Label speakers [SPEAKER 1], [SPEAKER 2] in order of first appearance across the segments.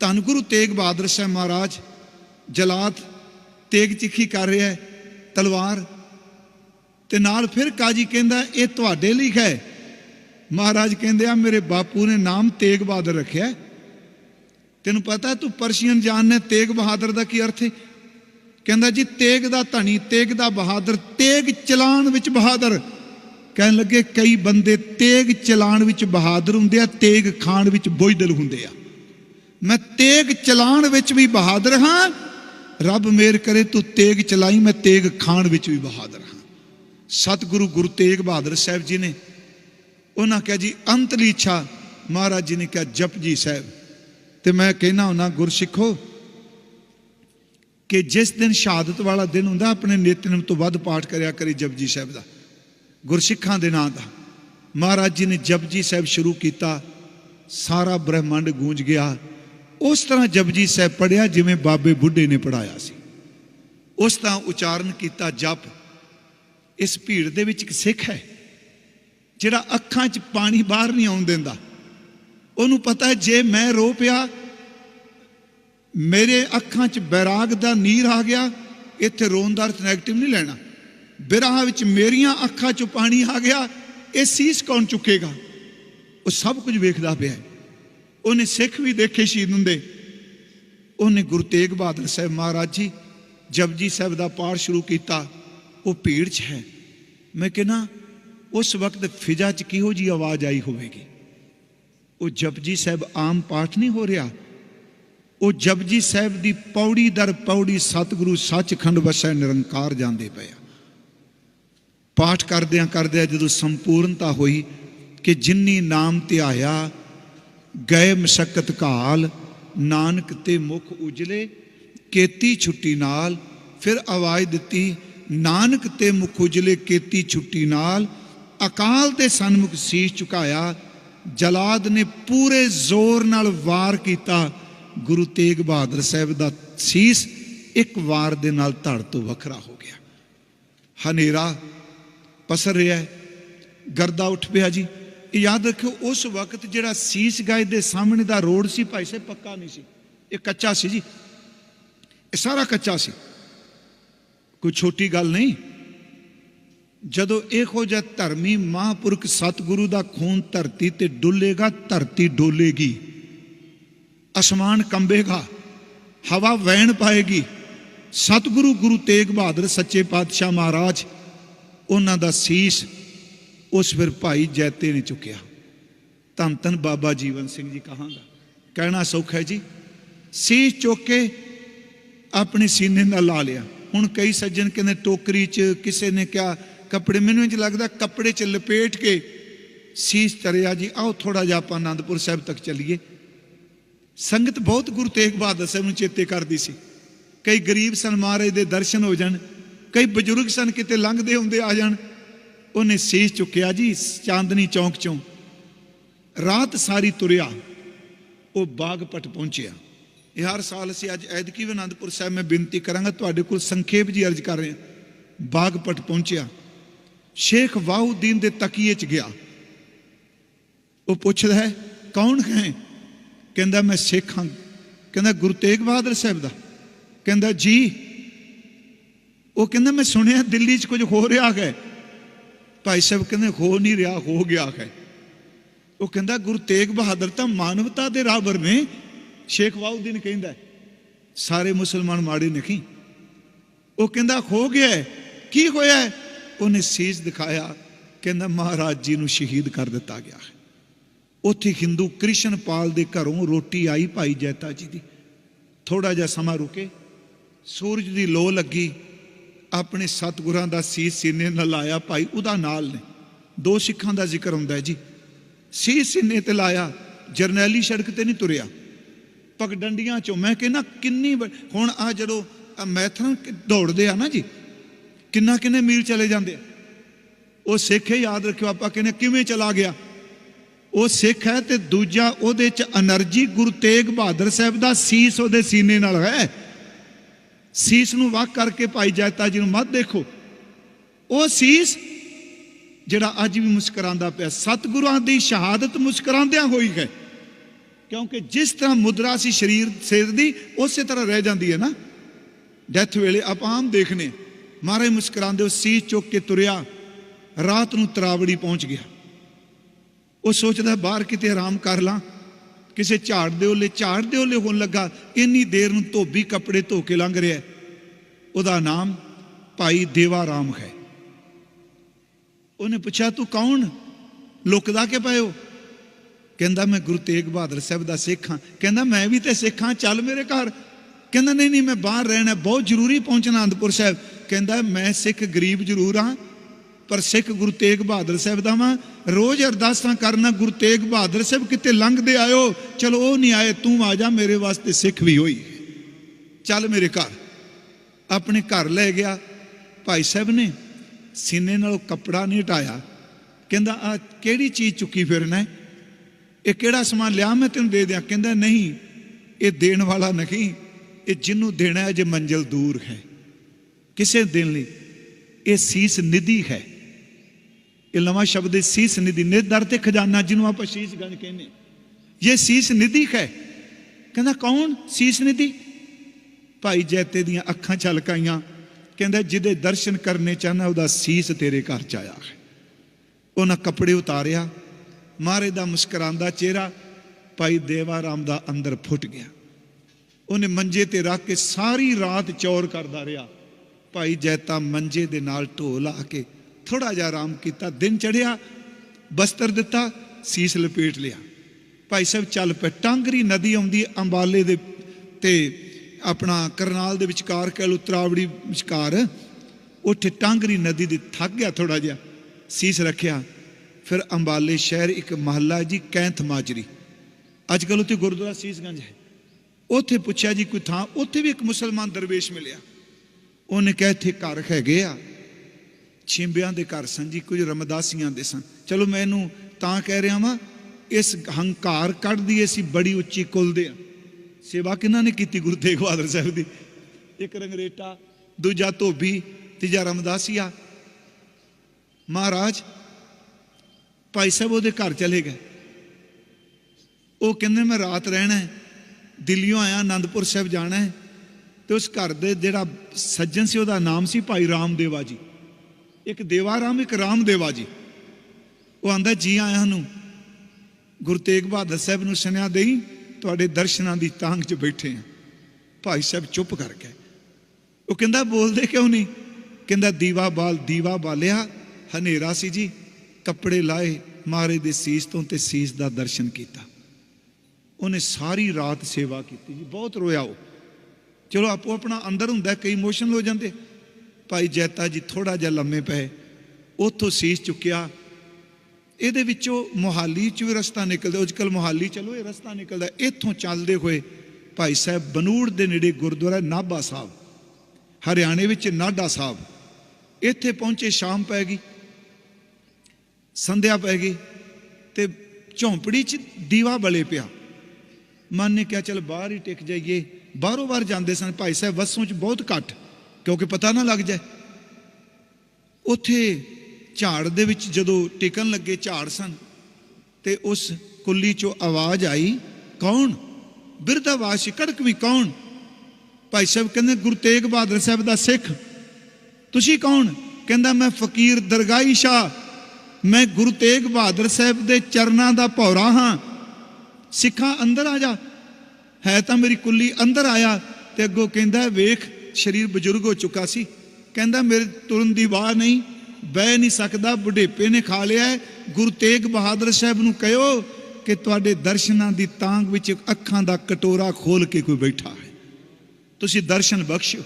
[SPEAKER 1] ਧੰਨ ਗੁਰੂ ਤੇਗ ਬਹਾਦਰ ਸਾਹਿਬ ਮਹਾਰਾਜ ਜਲਾਤ ਤੇਗ ਚਿੱਖੀ ਕਰ ਰਿਹਾ ਹੈ, ਤਲਵਾਰ। ਤੇ ਨਾਲ ਫਿਰ ਕਾਜੀ ਕਹਿੰਦਾ, ਇਹ ਤੁਹਾਡੇ ਲਈ ਹੈ। ਮਹਾਰਾਜ ਕਹਿੰਦੇ ਆ ਮੇਰੇ ਬਾਪੂ ਨੇ ਨਾਮ ਤੇਗ ਬਹਾਦਰ ਰੱਖਿਆ ਤੈਨੂੰ ਪਤਾ, ਤੂੰ ਪਰਸ਼ੀਅਨ ਜਾਨ ਨੇ ਤੇਗ ਬਹਾਦਰ ਦਾ ਕੀ ਅਰਥ ਹੈ? ਕਹਿੰਦਾ, ਜੀ, ਤੇਗ ਦਾ ਧਣੀ ਤੇਗ ਦਾ ਬਹਾਦਰ, ਤੇਗ ਚਲਾਣ ਵਿੱਚ ਬਹਾਦਰ। ਕਹਿਣ ਲੱਗੇ, ਕਈ ਬੰਦੇ ਤੇਗ ਚਲਾਣ ਵਿੱਚ ਬਹਾਦਰ ਹੁੰਦੇ ਆ, ਤੇਗ ਖਾਣ ਵਿੱਚ ਬੁਝਦਲ ਹੁੰਦੇ ਆ। ਮੈਂ ਤੇਗ ਚਲਾਣ ਵਿੱਚ ਵੀ ਬਹਾਦਰ ਹਾਂ। ਰੱਬ ਮੇਰ ਕਰੇ ਤੂੰ ਤੇਗ ਚਲਾਈ, ਮੈਂ ਤੇਗ ਖਾਣ ਵਿੱਚ ਵੀ ਬਹਾਦਰ ਹਾਂ। ਸਤਿਗੁਰੂ ਗੁਰੂ ਤੇਗ ਬਹਾਦਰ ਸਾਹਿਬ ਜੀ ਨੇ ਉਹਨਾਂ ਕਿਹਾ ਜੀ ਅੰਤਲੀ ਇੱਛਾ। ਮਹਾਰਾਜ ਜੀ ਨੇ ਕਿਹਾ ਜਪਜੀ ਸਾਹਿਬ। ਤੇ ਮੈਂ ਕਹਿਣਾ ਉਹਨਾਂ ਗੁਰਸਿੱਖੋ, ਕਿ ਜਿਸ ਦਿਨ ਸ਼ਹਾਦਤ ਵਾਲਾ ਦਿਨ ਹੁੰਦਾ, ਆਪਣੇ ਨਿਤਨੇਮ ਤੋਂ ਵੱਧ ਪਾਠ ਕਰਿਆ ਕਰੀ ਜਪਜੀ ਸਾਹਿਬ ਦਾ। ਗੁਰਸਿੱਖਾਂ ਦੇ ਨਾਂ ਦਾ। ਮਹਾਰਾਜ ਜੀ ਨੇ ਜਪਜੀ ਸਾਹਿਬ ਸ਼ੁਰੂ ਕੀਤਾ। ਸਾਰਾ ਬ੍ਰਹਿਮੰਡ ਗੂੰਜ ਗਿਆ। ਉਸ ਤਰ੍ਹਾਂ ਜਪਜੀ ਸਾਹਿਬ ਪੜਿਆ ਜਿਵੇਂ ਬਾਬੇ ਬੁੱਢੇ ਨੇ ਪੜਾਇਆ ਸੀ। ਉਸ ਤਰ੍ਹਾਂ ਉਚਾਰਨ ਕੀਤਾ ਜਪ ਇਸ ਭੀੜ ਦੇ ਵਿੱਚ ਇੱਕ ਸਿੱਖ ਹੈ, ਜਿਹੜਾ ਅੱਖਾਂ 'ਚ ਪਾਣੀ ਬਾਹਰ ਨਹੀਂ ਆਉਣ ਦਿੰਦਾ। ਉਹਨੂੰ ਪਤਾ ਜੇ ਮੈਂ ਰੋ ਪਿਆ, ਮੇਰੇ ਅੱਖਾਂ 'ਚ ਬੈਰਾਗ ਦਾ ਨੀਰ ਆ ਗਿਆ, ਇੱਥੇ ਰੋਣ ਦਾ ਅਰਥ ਨੈਗੇਟਿਵ ਨਹੀਂ ਲੈਣਾ। ਬਿਰਹਾ ਵਿੱਚ ਮੇਰੀਆਂ ਅੱਖਾਂ 'ਚੋਂ ਪਾਣੀ ਆ ਗਿਆ, ਇਹ ਸੀਸ ਕੌਣ ਚੁੱਕੇਗਾ? ਉਹ ਸਭ ਕੁਝ ਵੇਖਦਾ ਪਿਆ ਹੈ। ਉਹਨੇ ਸਿੱਖ ਵੀ ਦੇਖੇ ਸ਼ਹੀਦ ਹੁੰਦੇ। ਉਹਨੇ ਗੁਰੂ ਤੇਗ ਬਹਾਦਰ ਸਾਹਿਬ ਮਹਾਰਾਜ ਜੀ, ਜਪਜੀ ਸਾਹਿਬ ਦਾ ਪਾਠ ਸ਼ੁਰੂ ਕੀਤਾ। ਉਹ ਭੀੜ 'ਚ ਹੈ। ਮੈਂ ਕਹਿੰਨਾ ਉਸ ਵਕਤ ਫਿਜ਼ਾ 'ਚ ਕਿਹੋ ਜੀ ਆਵਾਜ਼ ਆਈ ਹੋਵੇਗੀ? ਉਹ ਜਪਜੀ ਸਾਹਿਬ ਆਮ ਪਾਠ ਨਹੀਂ ਹੋ ਰਿਹਾ। ਉਹ ਜਪਜੀ ਸਾਹਿਬ ਦੀ ਪੌੜੀ ਦਰ ਪੌੜੀ ਸਤਿਗੁਰੂ ਸੱਚਖੰਡ ਵਸੈ ਨਿਰੰਕਾਰ ਜਾਂਦੇ ਪਏ ਪਾਠ ਕਰਦਿਆਂ ਕਰਦਿਆਂ ਜਦੋਂ ਸੰਪੂਰਨਤਾ ਹੋਈ ਕਿ ਜਿਨਨੀ ਨਾਮ ਧਿਆਇਆ ਗਏ ਮਸ਼ਕਤ ਘਾਲ, ਨਾਨਕ ਤੇ ਮੁਖ ਉਜਲੇ, ਕੇਤੀ ਛੁੱਟੀ ਨਾਲ, ਫਿਰ ਆਵਾਜ਼ ਦਿੱਤੀ, ਨਾਨਕ ਤੇ ਮੁਖ ਉਜਲੇ, ਕੇਤੀ ਛੁੱਟੀ ਨਾਲ, ਅਕਾਲ ਤੇ ਸਨਮੁਖ ਸੀਸ ਝੁਕਾਇਆ, ਜਲਾਦ ਨੇ ਪੂਰੇ ਜ਼ੋਰ ਨਾਲ ਵਾਰ ਕੀਤਾ, ਗੁਰੂ ਤੇਗ ਬਹਾਦਰ ਸਾਹਿਬ ਦਾ ਸੀਸ ਇੱਕ ਵਾਰ ਦੇ ਨਾਲ ਧੜ ਤੋਂ ਵੱਖਰਾ ਹੋ ਗਿਆ। ਹਨੇਰਾ ਪਸਰ ਰਿਹਾ ਗਰਦਾ ਉੱਠ ਪਿਆ ਜੀ। ਯਾਦ ਰੱਖਿਓ, ਉਸ ਵਕਤ ਜਿਹੜਾ ਸੀਸ ਗਾਇ ਦੇ ਸਾਹਮਣੇ ਦਾ ਰੋਡ ਸੀ, ਭਾਈ ਸਾਹਿਬ, ਪੱਕਾ ਨਹੀਂ ਸੀ। ਇਹ ਕੱਚਾ ਸੀ ਜੀ। ਇਹ ਸਾਰਾ ਕੱਚਾ ਸੀ। ਕੋਈ ਛੋਟੀ ਗੱਲ ਨਹੀਂ। ਜਦੋਂ ਇਹੋ ਜਿਹਾ ਧਰਮੀ ਮਹਾਂਪੁਰਖ ਸਤਿਗੁਰੂ ਦਾ ਖੂਨ ਧਰਤੀ ਤੇ ਡੁੱਲੇਗਾ, ਧਰਤੀ ਡੋਲੇਗੀ। ਅਸਮਾਨ ਕੰਬੇਗਾ, ਹਵਾ ਵਹਿਣ ਪਾਏਗੀ। ਸਤਿਗੁਰੂ ਗੁਰੂ ਤੇਗ ਬਹਾਦਰ, ਸੱਚੇ ਪਾਤਸ਼ਾਹ ਮਹਾਰਾਜ, ਉਹਨਾਂ ਦਾ ਸੀਸ ਉਸ ਫਿਰ ਭਾਈ ਜੈਤੇ ਨੇ ਚੁੱਕਿਆ। ਧੰਨ ਧੰਨ ਬਾਬਾ ਜੀਵਨ ਸਿੰਘ ਜੀ ਕਹਾਂਗਾ। ਕਹਿਣਾ ਸੌਖਾ ਹੈ ਜੀ, ਸੀਸ ਚੁੱਕ ਕੇ ਆਪਣੇ ਸੀਨੇ ਨਾਲ ਲਾ ਲਿਆ। ਹੁਣ ਕਈ ਸੱਜਣ ਕਹਿੰਦੇ ਟੋਕਰੀ 'ਚ ਕਿਸੇ ਨੇ ਕਿਹਾ, ਕੱਪੜੇ ਮੈਨੂੰ ਇੰਜ ਲੱਗਦਾ ਕੱਪੜੇ 'ਚ ਲਪੇਟ ਕੇ ਸੀਸ ਤਰਿਆ ਜੀ, ਆਓ ਥੋੜਾ ਜਿਹਾ ਆਪਾਂ ਆਨੰਦਪੁਰ ਸਾਹਿਬ ਤੱਕ ਚੱਲੀਏ। ਸੰਗਤ ਬਹੁਤ ਗੁਰੂ ਤੇਗ ਬਹਾਦਰ ਸਾਹਿਬ ਨੂੰ ਚੇਤੇ ਕਰਦੀ ਸੀ। ਕਈ ਗਰੀਬ ਸਨ ਮਹਾਰਾਜ ਦੇ ਦਰਸ਼ਨ ਹੋ ਜਾਣ, ਕਈ ਬਜ਼ੁਰਗ ਸਨ ਕਿਤੇ ਲੰਘਦੇ ਹੁੰਦੇ ਆ ਜਾਣ ਉਹਨੇ ਸੀਸ ਚੁੱਕਿਆ ਜੀ, ਚਾਂਦਨੀ ਚੌਂਕ ਚੋਂ। ਰਾਤ ਸਾਰੀ ਤੁਰਿਆ, ਉਹ ਬਾਗਪਟ ਪਹੁੰਚਿਆ। ਇਹ ਹਰ ਸਾਲ ਅਸੀਂ ਅੱਜ ਐਦਕੀ ਵੀ ਆਨੰਦਪੁਰ ਸਾਹਿਬ ਮੈਂ ਬੇਨਤੀ ਕਰਾਂਗਾ, ਤੁਹਾਡੇ ਕੋਲ ਸੰਖੇਪ ਜੀ ਅਰਜ਼ ਕਰ ਰਹੇ ਹਾਂ। ਬਾਗਪਟ ਪਹੁੰਚਿਆ। ਸ਼ੇਖ ਵਾਹਉਦੀਨ ਦੇ ਤਕੀਏ 'ਚ ਗਿਆ। ਉਹ ਪੁੱਛਦਾ ਹੈ, ਕੌਣ ਹੈ? ਕਹਿੰਦਾ, ਮੈਂ ਸਿੱਖ ਹਾਂ। ਕਹਿੰਦਾ, ਗੁਰੂ ਤੇਗ ਬਹਾਦਰ ਸਾਹਿਬ ਦਾ? ਕਹਿੰਦਾ, ਜੀ। ਉਹ ਕਹਿੰਦਾ, ਮੈਂ ਸੁਣਿਆ ਦਿੱਲੀ 'ਚ ਕੁਝ ਹੋ ਰਿਹਾ ਹੈ। ਭਾਈ ਸਾਹਿਬ ਕਹਿੰਦੇ, ਹੋ ਨਹੀਂ ਰਿਹਾ, ਹੋ ਗਿਆ ਹੈ। ਉਹ ਕਹਿੰਦਾ, ਗੁਰੂ ਤੇਗ ਬਹਾਦਰ ਤਾਂ ਮਾਨਵਤਾ ਦੇ ਰਾਬਰ ਨੇ। ਸ਼ੇਖ ਵਾਉਦੀਨ ਕਹਿੰਦਾ, ਸਾਰੇ ਮੁਸਲਮਾਨ ਮਾੜੇ ਨਹੀਂ ਉਹ ਕਹਿੰਦਾ, ਹੋ ਗਿਆ ਕੀ ਹੋਇਆ ਉਹਨੇ ਸੀਸ ਦਿਖਾਇਆ, ਕਹਿੰਦਾ, ਮਹਾਰਾਜ ਜੀ ਨੂੰ ਸ਼ਹੀਦ ਕਰ ਦਿੱਤਾ ਗਿਆ ਹੈ। ਉੱਥੇ ਹਿੰਦੂ ਕ੍ਰਿਸ਼ਨ ਪਾਲ ਦੇ ਘਰੋਂ ਰੋਟੀ ਆਈ ਭਾਈ ਜੈਤਾ ਜੀ ਦੀ। ਥੋੜਾ ਜਿਹਾ ਸਮਾਂ ਰੁਕੇ, ਸੂਰਜ ਦੀ ਲੋ ਲੱਗੀ। ਆਪਣੇ ਸਤਿਗੁਰਾਂ ਦਾ ਸੀਸ ਸੀਨੇ ਨਾਲ ਲਾਇਆ ਭਾਈ, ਉਹਦਾ ਨਾਲ ਨੇ। ਦੋ ਸਿੱਖਾਂ ਦਾ ਜ਼ਿਕਰ ਹੁੰਦਾ ਹੈ ਜੀ। ਸੀਸ ਸੀਨੇ ਤੇ ਲਾਇਆ, ਜਰਨੈਲੀ ਸੜਕ ਤੇ ਨਹੀਂ ਤੁਰਿਆ। ਪਗਡੰਡੀਆਂ ਚੋਂ ਮੈਂ ਕਹਿੰਦਾ ਕਿੰਨੀ ਹੁਣ ਆ ਜਦੋਂ ਮੈਥਨ ਦੌੜਦੇ ਆ ਨਾ ਜੀ, ਕਿੰਨਾ ਕਿੰਨੇ ਮੀਲ ਚਲੇ ਜਾਂਦੇ ਆ। ਉਹ ਸਿੱਖ ਹੈ, ਯਾਦ ਰੱਖਿਓ ਆਪਾਂ ਕਹਿੰਦੇ ਕਿਵੇਂ ਚਲਾ ਗਿਆ? ਉਹ ਸਿੱਖ ਹੈ ਤੇ ਦੂਜਾ ਉਹਦੇ ਚ એનર્ਜੀ ਗੁਰੂ ਤੇਗ ਬਹਾਦਰ ਸਾਹਿਬ ਦਾ ਸੀਸ ਉਹਦੇ ਸੀਨੇ ਨਾਲ ਹੈ। ਸੀਸ ਨੂੰ ਵੱਖ ਕਰਕੇ ਭਾਈ ਜੈਤਾ ਜੀ ਨੂੰ, ਮਤ ਦੇਖੋ। ਉਹ ਸੀਸ ਜਿਹੜਾ ਅੱਜ ਵੀ ਮੁਸਕਰਾਉਂਦਾ ਪਿਆ, ਸਤਿਗੁਰਾਂ ਦੀ ਸ਼ਹਾਦਤ ਮੁਸਕਰਾਉਂਦਿਆਂ ਹੋਈ ਹੈ। ਕਿਉਂਕਿ ਜਿਸ ਤਰ੍ਹਾਂ ਮੁਦਰਾ ਸੀ ਸਰੀਰ, ਸਿਰ ਦੀ, ਉਸੇ ਤਰ੍ਹਾਂ ਰਹਿ ਜਾਂਦੀ ਹੈ ਨਾ। ਡੈਥ ਵੇਲੇ ਆਪਾਂ ਆਮ ਦੇਖਨੇ ਮਾਰੇ ਮੁਸਕਰਾਉਂਦੇ ਉਹ ਸੀਸ ਚੁੱਕ ਕੇ ਤੁਰਿਆ, ਰਾਤ ਨੂੰ ਤਰਾਵੜੀ ਪਹੁੰਚ ਗਿਆ। ਉਹ ਸੋਚਦਾ, ਬਾਹਰ ਕਿਤੇ ਆਰਾਮ ਕਰ ਲਾਂ। ਕਿਸੇ ਝਾੜ ਦੇ ਓਲੇ, ਝਾੜ ਦੇ ਓਲੇ ਹੋਣ ਲੱਗਾ, ਇੰਨੀ ਦੇਰ ਨੂੰ ਧੋਬੀ ਕੱਪੜੇ ਧੋ ਕੇ ਲੰਘ ਰਿਹਾ ਉਹਦਾ ਨਾਮ ਭਾਈ ਦੇਵਾ ਰਾਮ ਹੈ। ਉਹਨੇ ਪੁੱਛਿਆ, ਤੂੰ ਕੌਣ? ਲੁਕਦਾ ਕੇ ਪਾਇਓ ਕਹਿੰਦਾ, ਮੈਂ ਗੁਰੂ ਤੇਗ ਬਹਾਦਰ ਸਾਹਿਬ ਦਾ ਸਿੱਖ ਹਾਂ। ਕਹਿੰਦਾ, ਮੈਂ ਵੀ ਤੇ ਸਿੱਖ ਹਾਂ, ਚੱਲ ਮੇਰੇ ਘਰ। ਕਹਿੰਦਾ, ਨਹੀਂ ਨਹੀਂ, ਮੈਂ ਬਾਹਰ ਰਹਿਣਾ ਬਹੁਤ ਜ਼ਰੂਰੀ ਪਹੁੰਚਣਾ ਅਨੰਦਪੁਰ ਸਾਹਿਬ। ਕਹਿੰਦਾ, ਮੈਂ ਸਿੱਖ, ਗਰੀਬ ਜ਼ਰੂਰ ਹਾਂ ਪਰ ਸਿੱਖ ਗੁਰੂ ਤੇਗ ਬਹਾਦਰ ਸਾਹਿਬ ਦਾ ਵਾਂ। ਰੋਜ਼ ਅਰਦਾਸਾਂ ਕਰਨਾ ਗੁਰੂ ਤੇਗ ਬਹਾਦਰ ਸਾਹਿਬ ਕਿਤੇ ਲੰਘਦੇ ਆਇਓ, ਚਲੋ ਉਹ ਨਹੀਂ ਆਏ, ਤੂੰ ਆ ਜਾ, ਮੇਰੇ ਵਾਸਤੇ ਸਿੱਖ ਵੀ ਹੋਈ ਚੱਲ ਮੇਰੇ ਘਰ। ਆਪਣੇ ਘਰ ਲੈ ਗਿਆ। ਭਾਈ ਸਾਹਿਬ ਨੇ ਸੀਨੇ ਨਾਲ ਕੱਪੜਾ ਨਹੀਂ ਹਟਾਇਆ। ਕਹਿੰਦਾ ਆ ਕਿਹੜੀ ਚੀਜ਼ ਚੁੱਕੀ ਫਿਰਨਾ ਇਹ ਕਿਹੜਾ ਸਮਾਨ ਲਿਆ ਮੈਂ ਤੈਨੂੰ ਦੇ ਦਿਆਂ? ਕਹਿੰਦਾ, ਨਹੀਂ, ਇਹ ਦੇਣ ਵਾਲਾ ਨਹੀਂ। ਇਹ ਜਿਹਨੂੰ ਦੇਣਾ ਹੈ, ਜੇ ਮੰਜ਼ਲ ਦੂਰ ਹੈ। ਕਿਸੇ ਦਿਨ ਲਈ ਇਹ ਸੀਸ ਨਿਧੀ ਹੈ। ਇਹ ਲੰਮਾ ਸ਼ਬਦ ਹੈ ਸੀਸ ਨਿਧੀ ਨਿਧਰ ਤੇ ਖਜ਼ਾਨਾ ਜਿਹਨੂੰ ਆਪਾਂ ਸੀਸ ਗੰਜ ਕਹਿੰਦੇ ਇਹ ਸੀਸ ਨਿਧੀ ਹੈ। ਕਹਿੰਦਾ ਕੌਣ? ਸੀਸ ਨਿਧੀ? ਭਾਈ ਜੈਤੇ ਦੀਆਂ ਅੱਖਾਂ ਛਲਕਾਈਆਂ ਕਹਿੰਦਾ ਜਿਹਦੇ ਦਰਸ਼ਨ ਕਰਨੇ ਚਾਹਨਾ ਉਹਦਾ ਸੀਸ ਤੇਰੇ ਘਰ ਚ ਆਇਆ ਹੈ। ਉਹਨਾਂ ਕੱਪੜੇ ਉਤਾਰਿਆ, ਮਾਰੇ ਦਾ ਮੁਸਕਰਾਂਦਾ ਚਿਹਰਾ, ਭਾਈ ਦੇਵਾ ਰਾਮ ਦਾ ਅੰਦਰ ਫੁੱਟ ਗਿਆ। ਉਹਨੇ ਮੰਜੇ ਤੇ ਰੱਖ ਕੇ ਸਾਰੀ ਰਾਤ ਚੌਰ ਕਰਦਾ ਰਿਹਾ। ਭਾਈ ਜੈਤਾ ਮੰਜੇ ਦੇ ਨਾਲ ਢੋ ਲਾ ਕੇ ਥੋੜਾ ਜਿਹਾ ਆਰਾਮ ਕੀਤਾ, ਦਿਨ ਚੜਿਆ ਬਸਤਰ ਦਿੱਤਾ, ਸੀਸ ਲਪੇਟ ਲਿਆ। ਭਾਈ ਸਾਹਿਬ, ਚੱਲ ਪਏ, ਟਾਂਗਰੀ ਨਦੀ ਆਉਂਦੀ ਅੰਬਾਲੇ ਦੇ ਤੇ ਆਪਣਾ ਕਰਨਾਲ ਦੇ ਵਿਚਕਾਰ, ਕਹਿ ਲੋ ਤਰਾਵੜੀ ਵਿਚਕਾਰ, ਉੱਥੇ ਟਾਂਗਰੀ ਨਦੀ ਦੇ ਥੱਕ ਗਿਆ ਥੋੜਾ ਜਿਹਾ, ਸੀਸ ਰੱਖਿਆ। ਫਿਰ ਅੰਬਾਲੇ ਸ਼ਹਿਰ ਇੱਕ ਮਹੱਲਾ ਜੀ, ਕੈਂਥ ਮਾਜਰੀ। ਅੱਜ ਕੱਲ ਉੱਥੇ ਗੁਰਦੁਆਰਾ ਸੀਸਗੰਜ ਹੈ। ਉੱਥੇ ਪੁੱਛਿਆ ਜੀ ਕੋਈ ਥਾਂ, ਉੱਥੇ ਵੀ ਇੱਕ ਮੁਸਲਮਾਨ ਦਰਵੇਸ਼ ਮਿਲਿਆ। ਉਹਨੇ ਕਿਹਾ, ਇੱਥੇ ਘਰ ਹੈਗੇ ਆ। ਛਿੰਬਿਆਂ ਦੇ ਘਰ ਸਨ ਜੀ, ਕੁਝ ਰਮਦਾਸੀਆਂ ਦੇ ਸਨ। ਚਲੋ ਮੈਂ ਇਹਨੂੰ ਤਾਂ ਕਹਿ ਰਿਹਾ ਵਾਂ, ਇਸ ਹੰਕਾਰ ਕੱਢ ਦਈਏ ਸੀ, ਬੜੀ ਉੱਚੀ ਕੁਲ ਦੇ ਸੇਵਾ ਕਿਹਨਾਂ ਨੇ ਕੀਤੀ ਗੁਰੂ ਤੇਗ ਬਹਾਦਰ ਸਾਹਿਬ ਦੀ? ਇੱਕ ਰੰਗਰੇਟਾ, ਦੂਜਾ ਧੋਬੀ, ਤੀਜਾ ਰਮਦਾਸੀਆ। ਮਹਾਰਾਜ, ਭਾਈ ਸਾਹਿਬ ਉਹਦੇ ਘਰ ਚਲੇ ਗਏ। ਉਹ ਕਹਿੰਦੇ, ਮੈਂ ਰਾਤ ਰਹਿਣਾ ਹੈ ਦਿੱਲੀੋਂ ਆਇਆ ਆਨੰਦਪੁਰ ਸਾਹਿਬ ਜਾਣਾ ਹੈ। ਤੇ ਉਸ ਘਰ ਦੇ ਜਿਹੜਾ ਸੱਜਣ ਸੀ, ਉਹਦਾ ਨਾਮ ਸੀ ਭਾਈ ਰਾਮਦੇਵਾ ਜੀ। ਇੱਕ ਦੇਵਾ ਰਾਮ ਇੱਕ ਰਾਮ ਦੇਵਾ ਜੀ। ਉਹ ਆਂਦਾ, ਜੀ ਆਇਆਂ ਨੂੰ। ਗੁਰੂ ਤੇਗ ਬਹਾਦਰ ਸਾਹਿਬ ਨੂੰ ਸੁਨਿਆ ਦੇਈ, ਤੁਹਾਡੇ ਦਰਸ਼ਨਾਂ ਦੀ ਤਾਂਗ 'ਚ ਬੈਠੇ ਆ। ਭਾਈ ਸਾਹਿਬ ਚੁੱਪ ਕਰ ਗਏ। ਉਹ ਕਹਿੰਦਾ, ਬੋਲਦੇ ਕਿਉਂ ਨਹੀਂ? ਕਹਿੰਦਾ, ਦੀਵਾ ਬਾਲ, ਦੀਵਾ ਬਾਲਿਆ, ਹਨੇਰਾ ਸੀ ਜੀ। ਕੱਪੜੇ ਲਾਏ, ਮਾਰੇ ਦੇ ਸੀਸ ਤੋਂ ਤੇ ਸੀਸ ਦਾ ਦਰਸ਼ਨ ਕੀਤਾ। ਉਹਨੇ ਸਾਰੀ ਰਾਤ ਸੇਵਾ ਕੀਤੀ ਜੀ। ਬਹੁਤ ਰੋਇਆ ਉਹ। ਚਲੋ ਆਪੋ ਆਪਣਾ ਅੰਦਰ ਹੁੰਦਾ, ਕਈ ਇਮੋਸ਼ਨਲ ਹੋ ਜਾਂਦੇ। ਭਾਈ ਜੈਤਾ ਜੀ ਥੋੜਾ ਜਿਹਾ ਲੰਮੇ ਪਏ, ਉੱਥੋਂ ਸੀਸ ਚੁੱਕਿਆ। ਇਹਦੇ ਵਿੱਚੋਂ ਮੋਹਾਲੀ ਚ ਵੀ ਰਸਤਾ ਨਿਕਲਦਾ ਅੱਜ ਕੱਲ ਮੋਹਾਲੀ ਚਲੋ, ਇਹ ਰਸਤਾ ਨਿਕਲਦਾ। ਇੱਥੋਂ ਚੱਲਦੇ ਹੋਏ ਭਾਈ ਸਾਹਿਬ ਬਨੂੜ ਦੇ ਨੇੜੇ ਗੁਰਦੁਆਰਾ ਨਾਭਾ ਸਾਹਿਬ, ਹਰਿਆਣੇ ਵਿੱਚ ਨਾਢਾ ਸਾਹਿਬ, ਇੱਥੇ ਪਹੁੰਚੇ, ਸ਼ਾਮ ਪੈ ਗਈ, ਸੰਧਿਆ ਪੈ ਗਈ ਤੇ ਝੌਂਪੜੀ 'ਚ ਦੀਵਾ ਬਲੇ ਪਿਆ। ਮਨ ਨੇ ਕਿਹਾ, ਚਲ ਬਾਹਰ ਹੀ ਟਿਕ ਜਾਈਏ। ਬਾਹਰੋਂ ਬਾਹਰ ਜਾਂਦੇ ਸਨ, ਭਾਈ ਸਾਹਿਬ ਵਸੋਂ 'ਚ ਬਹੁਤ ਘੱਟ। ਕਿਉਂਕਿ ਪਤਾ ਨਾ ਲੱਗ ਜਾਏ। ਉੱਥੇ ਝਾੜ ਦੇ ਵਿੱਚ ਜਦੋਂ ਟਿਕਣ ਲੱਗੇ ਝਾੜ ਸਨ, ਤੇ ਉਸ ਕੁੱਲੀ 'ਚੋਂ ਆਵਾਜ਼ ਆਈ, ਕੌਣ? ਬਿਰਧਾਵਾਸ, ਕੜਕ ਵੀ ਕੌਣ? ਭਾਈ ਸਾਹਿਬ ਕਹਿੰਦੇ, ਗੁਰੂ ਤੇਗ ਬਹਾਦਰ ਸਾਹਿਬ ਦਾ ਸਿੱਖ। ਤੁਸੀਂ ਕੌਣ? ਕਹਿੰਦਾ, ਮੈਂ ਫਕੀਰ ਦਰਗਾਹੀ ਸ਼ਾਹ। ਮੈਂ ਗੁਰੂ ਤੇਗ ਬਹਾਦਰ ਸਾਹਿਬ ਦੇ ਚਰਨਾਂ ਦਾ ਭੌਰਾ ਹਾਂ। ਸਿੱਖਾਂ ਅੰਦਰ ਆ ਜਾ। ਹੈ ਤਾਂ ਮੇਰੀ ਕੁੱਲੀ ਅੰਦਰ ਆਇਆ ਤੇ ਅੱਗੋਂ ਕਹਿੰਦਾ, ਵੇਖ ਸਰੀਰ ਬਜ਼ੁਰਗ ਹੋ ਚੁੱਕਾ ਸੀ। ਕਹਿੰਦਾ, ਮੇਰੇ ਤੁਰਨ ਦੀ ਵਾਹ ਨਹੀਂ, ਬਹਿ ਨਹੀਂ ਸਕਦਾ, ਬੁਢੇਪੇ ਨੇ ਖਾ ਲਿਆ ਗੁਰੂ ਤੇਗ ਬਹਾਦਰ ਸਾਹਿਬ ਨੂੰ ਕਹਿਓ ਕਿ ਤੁਹਾਡੇ ਦਰਸ਼ਨਾਂ ਦੀ ਤਾਂਗ ਵਿੱਚ ਅੱਖਾਂ ਦਾ ਕਟੋਰਾ ਖੋਲ ਕੇ ਕੋਈ ਬੈਠਾ ਹੈ। ਤੁਸੀਂ ਦਰਸ਼ਨ ਬਖਸ਼ੋ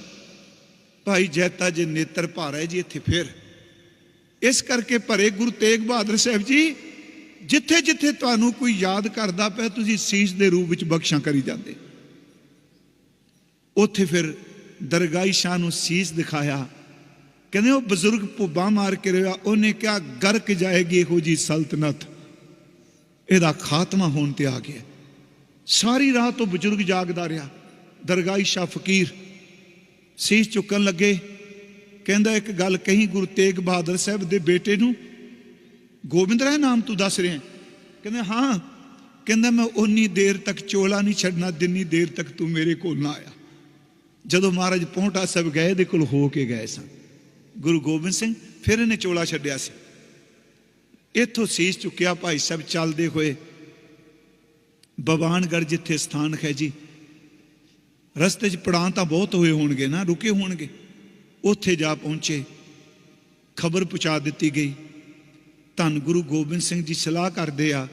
[SPEAKER 1] ਭਾਈ ਜੈਤਾ ਜੀ, ਨੇਤਰ ਭਾਰਾ ਹੈ ਜੀ ਇੱਥੇ ਫਿਰ। ਇਸ ਕਰਕੇ ਭਰੇ ਗੁਰੂ ਤੇਗ ਬਹਾਦਰ ਸਾਹਿਬ ਜੀ ਜਿੱਥੇ ਜਿੱਥੇ ਤੁਹਾਨੂੰ ਕੋਈ ਯਾਦ ਕਰਦਾ ਪਿਆ, ਤੁਸੀਂ ਸੀਸ ਦੇ ਰੂਪ ਵਿੱਚ ਬਖਸ਼ਾਂ ਕਰੀ ਜਾਂਦੇ। ਉੱਥੇ ਫਿਰ ਦਰਗਾਹੀ ਸ਼ਾਹ ਨੂੰ ਸੀਸ ਦਿਖਾਇਆ। ਕਹਿੰਦੇ, ਉਹ ਬਜ਼ੁਰਗ ਭੁੱਬਾ ਮਾਰ ਕੇ ਰਿਹਾ ਉਹਨੇ ਕਿਹਾ, ਗਰਕ ਜਾਏਗੀ ਇਹੋ ਜੀ ਸਲਤਨਤ। ਇਹਦਾ ਖਾਤਮਾ ਹੋਣ ਤੇ ਆ ਗਿਆ। ਸਾਰੀ ਰਾਤ ਉਹ ਬਜ਼ੁਰਗ ਜਾਗਦਾ ਰਿਹਾ। ਦਰਗਾਹੀ ਸ਼ਾਹ ਫਕੀਰ ਸੀਸ ਚੁੱਕਣ ਲੱਗੇ। ਕਹਿੰਦਾ, ਇੱਕ ਗੱਲ ਕਹੀ ਗੁਰੂ ਤੇਗ ਬਹਾਦਰ ਸਾਹਿਬ ਦੇ ਬੇਟੇ ਨੂੰ, ਗੋਬਿੰਦ ਰਾਏ ਨਾਮ ਤੂੰ ਦੱਸ ਰਿਹਾ ਕਹਿੰਦੇ, ਹਾਂ। ਕਹਿੰਦਾ, ਮੈਂ ਉਨੀ ਦੇਰ ਤੱਕ ਚੋਲਾ ਨਹੀਂ ਛੱਡਣਾ, ਜਿੰਨੀ ਦੇਰ ਤੱਕ ਤੂੰ ਮੇਰੇ ਕੋਲ ਨਾ ਆਇਆ। ਜਦੋਂ ਮਹਾਰਾਜ ਪੌਂਟਾ ਸਾਹਿਬ ਗਏ ਇਹਦੇ ਕੋਲ ਹੋ ਕੇ ਗਏ ਸਨ, ਗੁਰੂ ਗੋਬਿੰਦ ਸਿੰਘ ਫਿਰ ਇਹਨੇ ਚੋਲਾ ਛੱਡਿਆ ਸੀ। ਇੱਥੋਂ ਸੀਸ ਚੁੱਕਿਆ, ਭਾਈ ਸਾਹਿਬ ਚੱਲਦੇ ਹੋਏ ਬਵਾਨਗੜ ਜਿੱਥੇ ਸਥਾਨ ਹੈ ਜੀ, ਰਸਤੇ 'ਚ ਪੜਾਂ ਤਾਂ ਬਹੁਤ ਹੋਏ ਹੋਣਗੇ ਨਾ, ਰੁਕੇ ਹੋਣਗੇ। ਉੱਥੇ ਜਾ ਪਹੁੰਚੇ, ਖਬਰ ਪਹੁੰਚਾ ਦਿੱਤੀ ਗਈ, ਧੰਨ ਗੁਰੂ ਗੋਬਿੰਦ ਸਿੰਘ ਜੀ ਸਲਾਹ ਕਰਦੇ ਆ,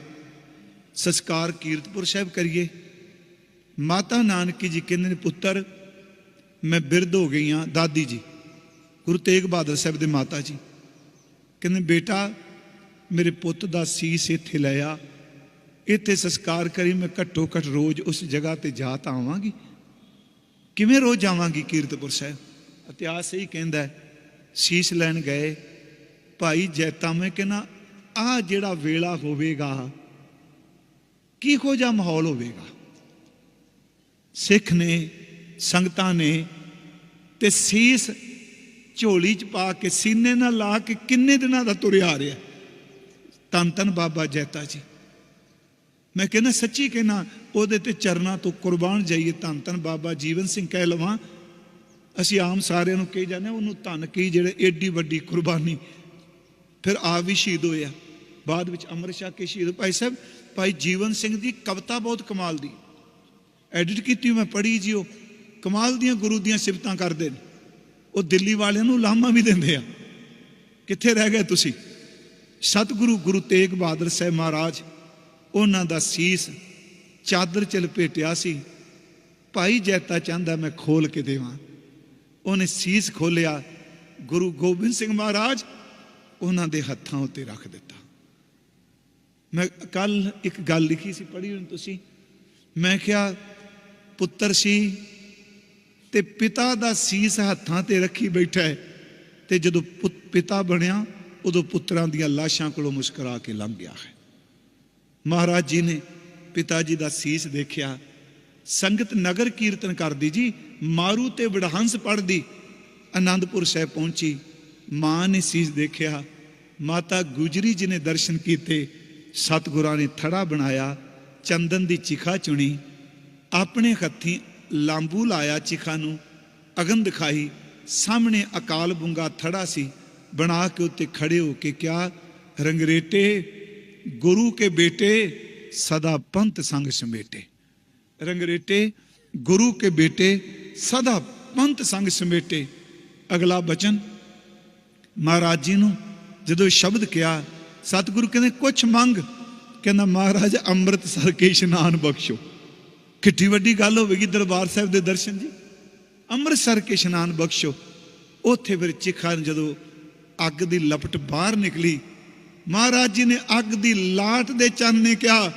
[SPEAKER 1] ਸੰਸਕਾਰ ਕੀਰਤਪੁਰ ਸਾਹਿਬ ਕਰੀਏ। ਮਾਤਾ ਨਾਨਕੀ ਜੀ ਕਹਿੰਦੇ ਨੇ, ਪੁੱਤਰ ਮੈਂ ਬਿਰਧ ਹੋ ਗਈ ਹਾਂ, ਦਾਦੀ ਜੀ, ਗੁਰੂ ਤੇਗ ਬਹਾਦਰ ਸਾਹਿਬ ਦੇ ਮਾਤਾ ਜੀ। ਕਹਿੰਦੇ, ਬੇਟਾ, ਮੇਰੇ ਪੁੱਤ ਦਾ ਸੀਸ ਇੱਥੇ ਲੈ ਆ। ਇੱਥੇ ਸੰਸਕਾਰ ਕਰੀ, ਮੈਂ ਘੱਟੋ ਘੱਟ ਰੋਜ਼ ਉਸ ਜਗ੍ਹਾ ਤੇ ਜਾ ਤਾਂ ਆਵਾਂਗੀ। ਕਿਵੇਂ ਰੋਜ਼ ਜਾਵਾਂਗੀ ਕੀਰਤਪੁਰ ਸਾਹਿਬ? ਇਤਿਹਾਸ ਹੀ ਕਹਿੰਦਾ ਸੀਸ ਲੈਣ ਗਏ, ਭਾਈ ਜੈਤਾ, ਮੈਂ ਕਹਿੰਦਾ ਆ ਜਿਹੜਾ ਵੇਲਾ ਹੋਵੇਗਾ, ਕਿਹੋ ਜਿਹਾ ਮਾਹੌਲ ਹੋਵੇਗਾ? ਸਿੱਖ ਨੇ ਸੰਗਤਾਂ ਨੇ ਤੇ ਸੀਸ ਝੋਲੀ ਚ ਪਾ ਕੇ ਸੀਨੇ ਨਾਲ ਲਾ ਕੇ ਕਿੰਨੇ ਦਿਨਾਂ ਦਾ ਤੁਰਿਆ ਆ ਰਿਹਾ। ਤਨ ਤਨ ਬਾਬਾ ਜੈਤਾ ਜੀ। ਮੈਂ ਕਹਿੰਦਾ ਸੱਚੀ ਕਹਿਣਾ ਉਹਦੇ ਤੇ ਚਰਨਾਂ ਤੋਂ ਕੁਰਬਾਨ ਜਾਈਏ ਧੰਨ ਧੰਨ ਬਾਬਾ ਜੀਵਨ ਸਿੰਘ ਕਹਿ ਲਵਾਂ ਅਸੀਂ ਆਮ ਸਾਰਿਆਂ ਨੂੰ ਕਹੀ ਜਾਂਦੇ ਹਾਂ, ਉਹਨੂੰ ਧੰਨ ਕੀ ਜਿਹੜੇ ਏਡੀ ਵੱਡੀ ਕੁਰਬਾਨੀ। ਫਿਰ ਆਪ ਵੀ ਸ਼ਹੀਦ ਹੋਇਆ ਬਾਅਦ ਵਿੱਚ ਅੰਮ੍ਰਿਤ ਛਕ ਕੇ ਸ਼ਹੀਦ ਭਾਈ ਸਾਹਿਬ ਭਾਈ ਜੀਵਨ ਸਿੰਘ ਦੀ ਕਵਿਤਾ ਬਹੁਤ ਕਮਾਲ ਦੀ। ਐਡਿਟ ਕੀਤੀ ਮੈਂ ਪੜ੍ਹੀ ਜੀ ਉਹ। ਕਮਾਲ ਦੀਆਂ ਗੁਰੂ ਦੀਆਂ ਸਿਫਤਾਂ ਕਰਦੇ ਨੇ। ਉਹ ਦਿੱਲੀ ਵਾਲਿਆਂ ਨੂੰ ਲਾਮਾ ਵੀ ਦਿੰਦੇ ਆ। ਕਿੱਥੇ ਰਹਿ ਗਏ ਤੁਸੀਂ? ਸਤਿਗੁਰੂ ਗੁਰੂ ਤੇਗ ਬਹਾਦਰ ਸਾਹਿਬ ਮਹਾਰਾਜ, ਉਹਨਾਂ ਦਾ ਸੀਸ ਚਾਦਰ ਚ ਲਪੇਟਿਆ ਸੀ। ਭਾਈ ਜੈਤਾ ਚਾਹੁੰਦਾ ਮੈਂ ਖੋਲ ਕੇ ਦੇਵਾਂ। ਉਹਨੇ ਸੀਸ ਖੋਲਿਆ। ਗੁਰੂ ਗੋਬਿੰਦ ਸਿੰਘ ਮਹਾਰਾਜ ਉਹਨਾਂ ਦੇ ਹੱਥਾਂ ਉੱਤੇ ਰੱਖ ਦਿੱਤਾ। ਮੈਂ ਕੱਲ ਇੱਕ ਗੱਲ ਲਿਖੀ ਸੀ, ਪੜ੍ਹੀ ਹੁਣ ਤੁਸੀਂ। ਮੈਂ ਕਿਹਾ, ਪੁੱਤਰ ਸੀ ਤੇ ਪਿਤਾ ਦਾ ਸੀਸ ਹੱਥਾਂ ਤੇ ਰੱਖੀ ਬੈਠਾ ਹੈ ਤੇ ਜਦੋਂ ਪੁੱਤ- ਪਿਤਾ ਬਣਿਆ, ਉਦੋਂ ਪੁੱਤਰਾਂ ਦੀਆਂ ਲਾਸ਼ਾਂ ਕੋਲੋਂ ਮੁਸਕਰਾ ਕੇ ਲੰਘ ਗਿਆ ਹੈ। ਮਹਾਰਾਜ ਜੀ ਨੇ ਪਿਤਾ ਜੀ ਦਾ ਸੀਸ ਦੇਖਿਆ। ਸੰਗਤ ਨਗਰ ਕੀਰਤਨ ਕਰਦੀ ਜੀ, ਮਾਰੂ ਤੇ ਵਡਹੰਸ ਪੜਦੀ ਆਨੰਦਪੁਰ ਸਾਹਿਬ ਪਹੁੰਚੀ। ਮਾਂ ਨੇ ਸੀਸ ਦੇਖਿਆ। ਮਾਤਾ ਗੁਜਰੀ ਜੀ ਨੇ ਦਰਸ਼ਨ ਕੀਤੇ। ਸਤਿਗੁਰਾਂ ਨੇ ਥੜਾ ਬਣਾਇਆ। ਚੰਦਨ ਦੀ ਚਿਖਾ ਚੁਣੀ। ਆਪਣੇ ਹੱਥੀਂ ਲਾਂਬੂ ਲਾਇਆ ਚਿਖਾ ਨੂੰ ਅਗਨ ਦਿਖਾਈ ਸਾਹਮਣੇ ਅਕਾਲ ਬੁੰਗਾ ਥੜਾ ਸੀ, ਬਣਾ ਕੇ ਉੱਤੇ ਖੜੇ ਹੋ ਕੇ ਕਿਹਾ, ਰੰਗਰੇਟੇ, ਗੁਰੂ ਕੇ ਬੇਟੇ, ਸਦਾ ਪੰਥ ਸੰਗ ਸਮੇਟੇ। ਰੰਗਰੇਟੇ, ਗੁਰੂ ਕੇ ਬੇਟੇ, ਸਦਾ ਪੰਥ ਸੰਗ ਸਮੇਟੇ। ਅਗਲਾ ਬਚਨ, ਮਹਾਰਾਜ ਜੀ ਨੂੰ ਜਦੋਂ ਸ਼ਬਦ ਕਿਹਾ, ਸਤਿਗੁਰੂ ਕਹਿੰਦੇ, ਕੁਛ ਮੰਗ? ਕਹਿੰਦਾ, ਮਹਾਰਾਜ, ਅੰਮ੍ਰਿਤਸਰ ਕੇ ਇਸ਼ਨਾਨ ਬਖਸ਼ੋ। ਕਿੱਡੀ ਵੱਡੀ ਗੱਲ ਹੋਵੇਗੀ ਦਰਬਾਰ ਸਾਹਿਬ ਦੇ ਦਰਸ਼ਨ ਜੀ ਅੰਮ੍ਰਿਤਸਰ ਕੇ ਇਸ਼ਨਾਨ ਬਖਸ਼ੋ। ਉੱਥੇ ਫਿਰ ਚਿਖਾ ਨੂੰ ਜਦੋਂ ਅੱਗ ਦੀ ਲਪਟ ਬਾਹਰ ਨਿਕਲੀ, ਮਹਾਰਾਜ ਜੀ ਨੇ ਅੱਗ ਦੀ ਲਾਟ ਦੇ ਚੰਨ ਨੇ ਕਿਹਾ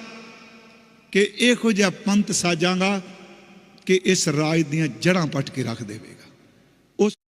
[SPEAKER 1] ਕਿ ਇਹੋ ਜਿਹਾ ਪੰਥ ਸਾਜਾਂਗਾ ਕਿ ਇਸ ਰਾਜ ਦੀਆਂ ਜੜ੍ਹਾਂ ਪੱਟ ਕੇ ਰੱਖ ਦੇਵੇਗਾ। ਉਸ